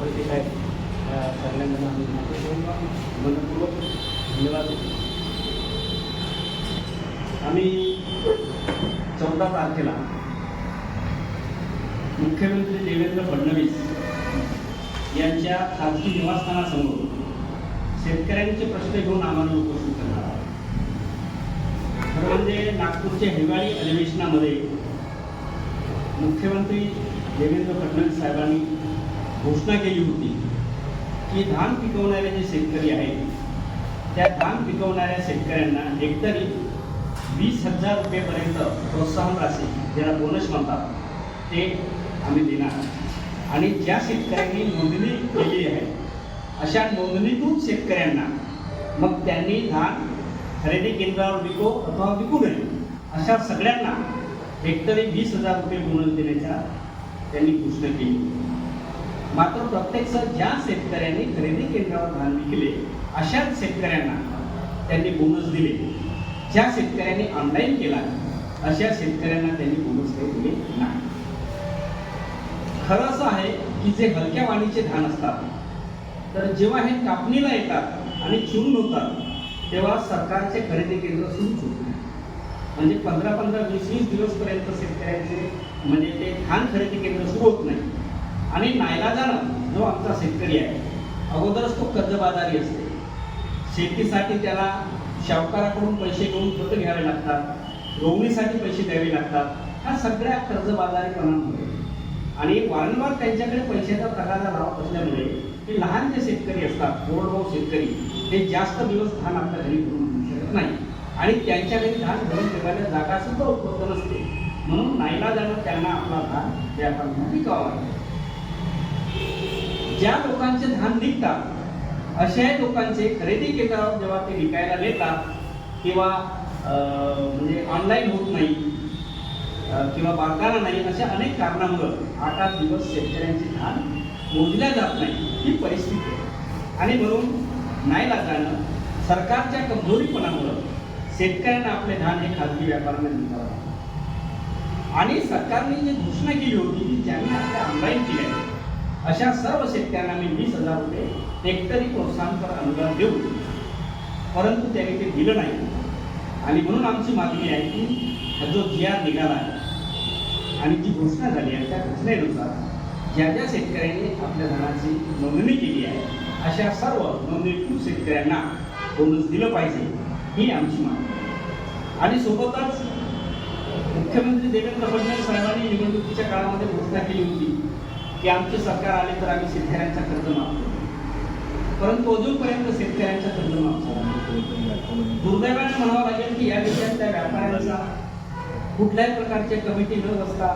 उपस्थित आहेत त्या सगळ्यांना आम्ही मनपूर्वक धन्यवाद देतो. आम्ही चौदा तारखेला मुख्यमंत्री देवेंद्र फडणवीस यांच्या खाजगी निवासस्थानासमोर शेतकऱ्यांचे प्रश्न घेऊन आम्हाला उपस्थित करणार आहोत खरं म्हणजे नागपूरच्या हिवाळी अधिवेशनामध्ये मुख्यमंत्री देवेंद्र फडणवीस साहेबांनी घोषणा केली होती की धान पिकवणारे जे शेतकरी आहेत त्या धान पिकवणाऱ्या शेतकऱ्यांना हेक्टरी वीस हजार रुपयेपर्यंत प्रोत्साहन राशी ज्याला बोनस म्हणतात ते आम्ही देणार आणि ज्या शेतकऱ्यांनी नोंदणी केली आहे अशा नोंदणीकृत शेतकऱ्यांना मग त्यांनी धान खरेदी केंद्रावर विको अथवा विकू नये अशा सगळ्यांना हेक्टरी वीस हजार रुपये बोनस देण्याच्या त्यांनी घोषणा केली. मात्र प्रत्यक्ष ज्या शेतकऱ्यांनी खरेदी केंद्रावर धान विकले अशाच शेतकऱ्यांना त्यांनी बोनस दिले. ज्या शेतकऱ्यांनी ऑनलाईन केला अशा शेतकऱ्यांना त्यांनी बोनस काही दिले नाही. खरं असं आहे की जे हलक्या वाणीचे धान असतात तर जेव्हा हे कापणीला येतात आणि चूर्ण होतात तेव्हा सरकारचे खरेदी केंद्र सुरूच होत म्हणजे पंधरा पंधरा वीस वीस दिवसपर्यंत शेतकऱ्यांचे म्हणजे ते धान खरेदी केंद्र सुरू होत नाही. आणि नायलाजानं जो आमचा शेतकरी आहे अगोदरच तो कर्जबाजारी असते. शेतीसाठी त्याला शाहकाराकडून पैसे घेऊन कर्ज घ्यावे लागतात रोवणीसाठी पैसे द्यावे लागतात ह्या सगळ्या कर्जबाजारीपणामुळे. आणि वारंवार त्यांच्याकडे पैशाचा तगादा लावत असल्यामुळे हे लहान जे शेतकरी असतात कोरडवाहू शेतकरी हे जास्त दिवस धान आपल्या घरी भरून घेऊ शकत नाही. आणि त्यांच्या घरी धान भरून ठेवायला जागा सुद्धा उपलब्ध नसते. म्हणून नाईलाजानं त्यांना आपला धान व्यापाऱ्यांना विकावा लागतो. ज्या लोकांचे धान निघतात अशा लोकांचे खरेदी केंद्रावर जेव्हा ते विकायला नेतात किंवा अं, म्हणजे ऑनलाईन होत नाही किंवा बांधताना नाही अशा अनेक कारणामुळं आठ आठ दिवस शेतकऱ्यांचे धान मोजल्या जात नाही ही परिस्थिती आहे. आणि म्हणून नाही लागल्यानं सरकारच्या कमजोरीपणामुळं शेतकऱ्यांना आपले धान हे खाजगी व्यापाऱ्यांना विकावं आणि सरकारने जी घोषणा केली होती की ज्यांनी आपल्या ऑनलाईन केल्या अशा सर्व शेतकऱ्यांना मी वीस हजार रुपये हेक्टरी प्रोत्साहनपर अनुदान देऊ परंतु त्यांनी ते दिलं नाही आणि म्हणून आमची मागणी आहे की हा जो जी आर निघाला आहे आणि जी घोषणा झाली आहे त्या घोषणेनुसार ज्या ज्या शेतकऱ्यांनी आपल्या धनाची नोंदणी केली आहे अशा सर्व नोंदणीकृत शेतकऱ्यांना बोनस दिलं पाहिजे ही आमची मागणी आहे. आणि सोबतच मुख्यमंत्री देवेंद्र फडणवीस साहेबांनी निवडणुकीच्या काळामध्ये घोषणा केली होती की आमचे सरकार आले तर आम्ही शेतकऱ्यांचा कर्ज माफ करू. परंतु अजूनपर्यंत शेतकऱ्यांचा कर्ज माफ दुर्दैवाने म्हणावं लागेल की या देशातल्या व्यापाऱ्यांचा कुठल्याही प्रकारचे कमिटी न बसता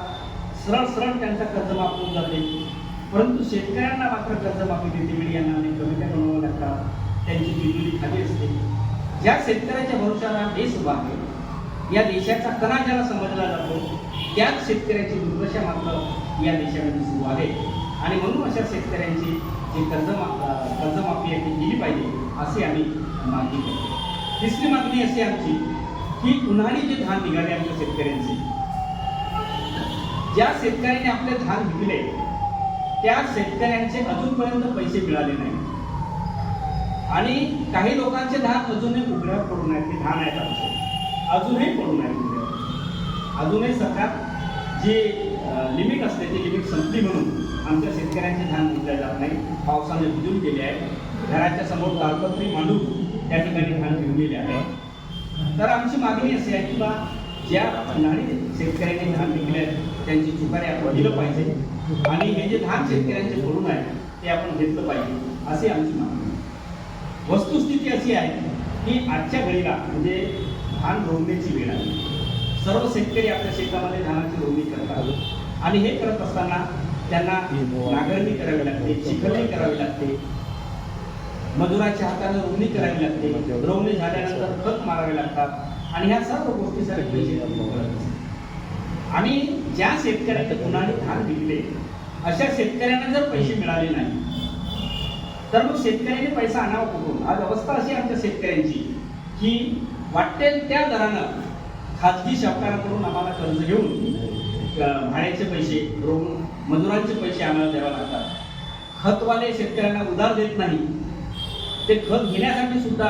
सरळ सरळ त्यांचा कर्ज माफ होऊन जाते. परंतु शेतकऱ्यांना मात्र कर्जमाफी देते मीडियांना अनेक कमिट्या बनवाव्या लागतात. त्यांची बिजुली खाली असते. ज्या शेतकऱ्याच्या भरोशाला देश उभा आहे या देशाचा कणा ज्याला समजला जातो त्याच शेतकऱ्याची दुर्दशा मात्र या देशामध्ये सुरू आहे. आणि म्हणून अशा शेतकऱ्यांची जी कर्जमा कर्जमाफी आहे ती दिली पाहिजे अशी आम्ही मागणी करतो. तिसरी मागणी अशी आमची की उन्हाळी जे धान निघाले आमच्या शेतकऱ्यांचे ज्या शेतकऱ्यांनी आपले धान विकले त्या शेतकऱ्यांचे अजूनपर्यंत पैसे मिळाले नाही आणि काही लोकांचे धान अजूनही उघड्यावर पडून आहेत ते धान आहेत आमचे. अजूनही पडून आहेत उघड्यावर अजूनही सरकार जे लिमिट असते ते लिमिट संपली म्हणून आमच्या शेतकऱ्यांचे धान घेतल्या जात नाही. पावसाने भिजून गेले आहे घराच्या समोर तालपत्री मांडून त्या ठिकाणी धान ठेवलेले आहे तर आमची मागणी अशी आहे की बा ज्या उन्हाळी शेतकऱ्यांनी धान विकले आहेत त्यांची चुकारे आपण दिलं पाहिजे. आणि हे जे धान शेतकऱ्यांचे पडून आहे ते आपण घेतलं पाहिजे. अशी आमची मागणी वस्तुस्थिती अशी आहे की आजच्या घडीला म्हणजे धान रोवण्याची वेळ आहे सर्व शेतकरी आपल्या शेतामध्ये धानाची रोवणी करतात आणि हे करत असताना त्यांना नांगरणी करावी लागते चिखलही करावी लागते. मजुराच्या हाताने रोवणी करावी लागते. रोवणी झाल्यानंतर खत मारावे लागतात. आणि ह्या सर्व गोष्टी सर आणि ज्या शेतकऱ्याने उन्हाळी धान विकले अशा शेतकऱ्यांना जर पैसे मिळाले नाही तर मग शेतकऱ्याने पैसा आणावा कुठून? आज अवस्था अशी आमच्या शेतकऱ्यांची की वाटेल त्या दरानं खाजगी सावकाराकडून आम्हाला कर्ज घेऊन भाड्याचे पैसे रोग मजुरांचे पैसे आम्हाला द्यावे लागतात. खतवाले शेतकऱ्यांना उधार देत नाही. ते खत घेण्यासाठी सुद्धा